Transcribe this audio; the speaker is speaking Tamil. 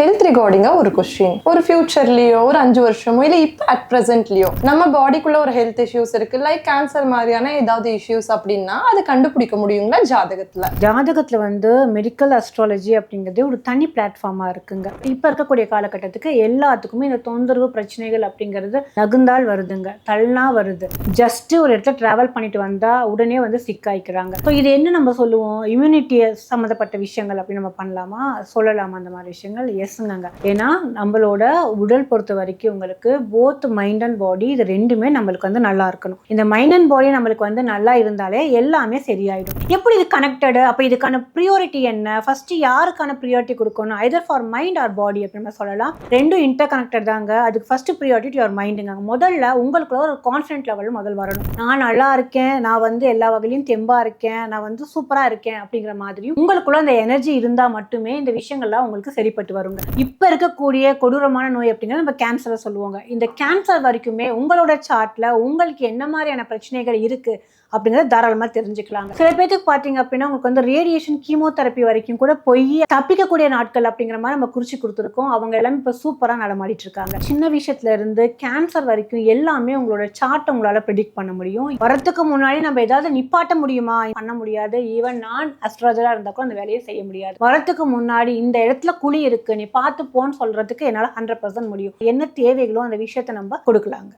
ஹெல்த் ரிகார்டிங்கா ஒரு கொஸ்டின் ஒரு ஃபியூச்சர்லயோ ஒரு அஞ்சு வருஷமோ இல்ல இப்ப அட் ப்ரெசென்ட்லயோ நம்ம பாடிக்குள்ள ஒரு ஹெல்த் இஷ்யூஸ் இருக்கு. லைக் கேன்சர் மாதிரியான ஏதாவது இஷ்யூஸ் அப்படின்னா அது கண்டுபிடிக்க முடியுங்களா ஜாதகத்துல? ஜாதகத்தில் வந்து மெடிக்கல் அஸ்ட்ராலஜி அப்படிங்கிறது ஒரு தனி பிளாட்ஃபார்மா இருக்குங்க. இப்போ இருக்கக்கூடிய காலகட்டத்துக்கு எல்லாத்துக்குமே இந்த தொந்தரவு பிரச்சனைகள் அப்படிங்கிறது நகுந்தால் வருதுங்க. தள்ளா வருது. ஜஸ்ட் ஒரு இடத்துல ட்ராவல் பண்ணிட்டு வந்தால் உடனே வந்து சிக் ஆயிக்கிறாங்க. ஸோ இது என்ன நம்ம சொல்லுவோம்? இம்யூனிட்டி சம்மந்தப்பட்ட விஷயங்கள் அப்படி நம்ம பண்ணலாமா? சொல்லலாமா அந்த மாதிரி விஷயங்கள்? எஸ் எஸ்ங்க ஏன்னா நம்மளோட உடல் பொறுத்த வரைக்கும் உங்களுக்கு போத் மைண்ட் அண்ட் பாடி இது ரெண்டுமே நம்மளுக்கு வந்து நல்லா இருக்கணும். இந்த மைண்ட் அண்ட் பாடி நம்மளுக்கு வந்து நல்லா இருந்தாலே எல்லாமே சரியாயிடும். எப்படி இது கனெக்டடு அப்போ இதுக்கான ப்ரியோரிட்டி என்ன? ஃபர்ஸ்ட் யாருக்கான ப்ரியாரிட்டி கொடுக்கணும்? Either for mind or body அப்படின்னு சொல்லலாம். ரெண்டும் இன்டர் கனெக்டட் தாங்க. அதுக்கு ஃபர்ஸ்ட் ப்ரியாரிட்டி யுவர் மைண்டுங்க முதல்ல உங்களுக்குள்ள ஒரு கான்ஃபிடென்ட் லெவல் முதல் வரணும். நான் நல்லா இருக்கேன். நான் வந்து எல்லா வகையிலையும் தெம்பா இருக்கேன். நான் வந்து சூப்பரா இருக்கேன் அப்படிங்கிற மாதிரி உங்களுக்குள்ள அந்த எனர்ஜி இருந்தா மட்டுமே இந்த விஷயங்கள்லாம் உங்களுக்கு சரிப்பட்டு வருங்க. இப்போ இருக்கக்கூடிய கொடூரமான நோய் அப்படிங்கிறது நம்ம கேன்சரை சொல்லுவாங்க. இந்த கேன்சர் வரைக்குமே உங்களோட சார்ட்டில் உங்களுக்கு என்ன மாதிரியான பிரச்சனைகள் இருக்குது அப்படிங்கிறத தாராளமாக தெரிஞ்சுக்கலாங்க. சில பேருக்கு பார்த்தீங்க அப்படின்னா உங்களுக்கு வந்து ரேடியேஷன் கீமோதெரப்பி வரைக்கும் கூட போய் தப்பிக்கக்கூடிய நாட்கள் அப்படிங்கிற மாதிரி நம்ம குறிச்சு கொடுத்துருக்கோம். அவங்க எல்லாமே இப்போ சூப்பராக நடமாடிட்டு இருக்காங்க. சின்ன விஷயத்துல இருந்து கேன்சர் வரைக்கும் எல்லாமே உங்களோட சார்ட் உங்களால் ப்ரெடிக்ட் பண்ண முடியும். வரத்துக்கு முன்னாடி நம்ம ஏதாவது நிப்பாட்ட முடியுமா? பண்ண முடியாது. ஈவன் நான் அஸ்ட்ராஜராக இருந்தால் கூட அந்த வேலையை செய்ய முடியாது. வரத்துக்கு முன்னாடி இந்த இடத்துல குழி இருக்கு. நீ பார்த்து போன்னு சொல்றதுக்கு என்னால் ஹண்ட்ரட் பர்சன்ட் முடியும். என்ன தேவைகளோ அந்த விஷயத்தை நம்ம கொடுக்கலாங்க.